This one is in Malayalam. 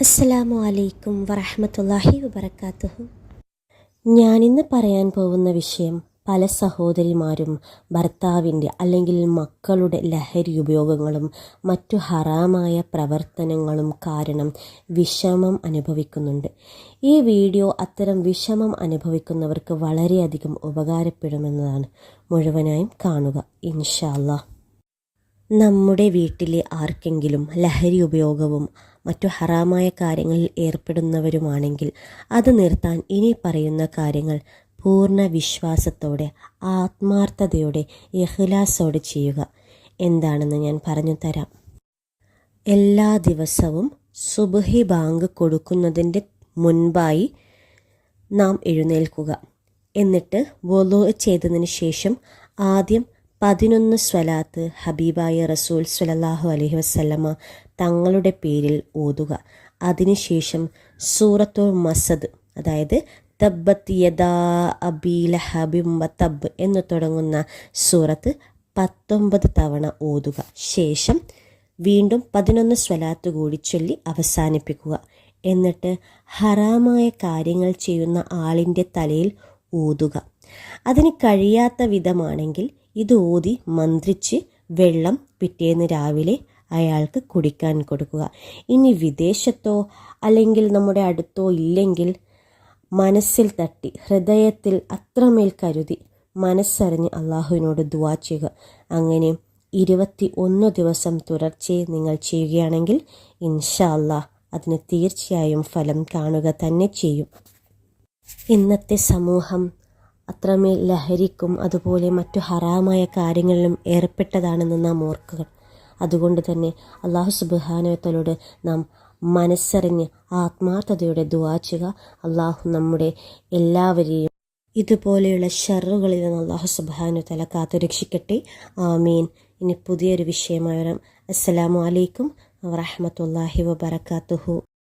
അസ്സലാമു അലൈക്കും വറഹമത്തല്ലാഹി വബർക്കാത്തുഹു ഞാനിന്ന് പറയാൻ പോകുന്ന വിഷയം പല സഹോദരിമാരും ഭർത്താവിന്റെ അല്ലെങ്കിൽ മക്കളുടെ ലഹരി ഉപയോഗങ്ങളും മറ്റു ഹറാമായ പ്രവർത്തനങ്ങളും കാരണം വിഷമം അനുഭവിക്കുന്നുണ്ട്. ഈ വീഡിയോ അത്തരം വിഷമം അനുഭവിക്കുന്നവർക്ക് വളരെയധികം ഉപകാരപ്പെടുമെന്നതാണ് മുഴുവനായും കാണുക ഇൻഷാല്ലാ നമ്മുടെ വീട്ടിലെ ആർക്കെങ്കിലും ലഹരി ഉപയോഗവും മറ്റു ഹറാമായ കാര്യങ്ങളിൽ ഏർപ്പെടുന്നവരുമാണെങ്കിൽ അത് നിർത്താൻ ഇനി പറയുന്ന കാര്യങ്ങൾ പൂർണ വിശ്വാസത്തോടെ ആത്മാർത്ഥതയോടെ യഹ്ലാസോടെ ചെയ്യുക. എന്താണെന്ന് ഞാൻ പറഞ്ഞു തരാം. എല്ലാ ദിവസവും സുബഹി ബാങ്ക് കൊടുക്കുന്നതിന്റെ മുൻപായി നാം എഴുന്നേൽക്കുക. എന്നിട്ട് വൊലോ ചെയ്തതിന് ശേഷം ആദ്യം പതിനൊന്ന് സ്വലാത്ത് ഹബീബായ റസൂൽ സ്വലല്ലാഹു അലഹി വസ്ലമ തങ്ങളുടെ പേരിൽ ഓതുക. അതിനുശേഷം സൂറത്തു മസദ് അതായത് തബ്ബത്ത് യദാ അബീല ഹബിം തബ് എന്ന് തുടങ്ങുന്ന സൂറത്ത് പത്തൊമ്പത് തവണ ഓതുക. ശേഷം വീണ്ടും പതിനൊന്ന് സ്വലാത്ത് കൂടി ചൊല്ലി അവസാനിപ്പിക്കുക. എന്നിട്ട് ഹറാമായ കാര്യങ്ങൾ ചെയ്യുന്ന ആളിന്റെ തലയിൽ ഊതുക അതിന് കഴിയാത്ത വിധമാണെങ്കിൽ ഇത് ഊതി മന്ത്രിച്ച് വെള്ളം പിറ്റേന്ന് രാവിലെ അയാൾക്ക് കുടിക്കാൻ കൊടുക്കുക. ഇനി വിദേശത്തോ അല്ലെങ്കിൽ നമ്മുടെ അടുത്തോ ഇല്ലെങ്കിൽ മനസ്സിൽ തട്ടി ഹൃദയത്തിൽ അത്രമേൽ കരുതി മനസ്സറിഞ്ഞ് അള്ളാഹുവിനോട് ദുവാ ചെയ്യുക. അങ്ങനെ ഇരുപത്തി ഒന്ന് ദിവസം തുടർച്ചയെ നിങ്ങൾ ചെയ്യുകയാണെങ്കിൽ ഇൻഷാ അള്ളാഹ് അതിന് തീർച്ചയായും ഫലം കാണുക തന്നെ ചെയ്യും. ഇന്നത്തെ സമൂഹം അത്രമേൽ ലഹരിക്കും അതുപോലെ മറ്റു ഹറാമായ കാര്യങ്ങളിലും ഏർപ്പെട്ടതാണെന്ന് നാം ഓർക്കുക. അതുകൊണ്ട് തന്നെ അള്ളാഹു സുബാനവത്തലോട് നാം മനസ്സറിഞ്ഞ് ആത്മാർത്ഥതയോടെ ദുവാച്ചുക അള്ളാഹു നമ്മുടെ എല്ലാവരെയും ഇതുപോലെയുള്ള ഷറുകളിൽ നിന്ന് അള്ളാഹു സുബാനു തല കാത്തുരക്ഷിക്കട്ടെ ആമീൻ. ഇനി പുതിയൊരു വിഷയമായ വരാം. അസ്സലാമു അലൈക്കും വറഹമത്തല്ലാഹി വബർക്കാത്തുഹു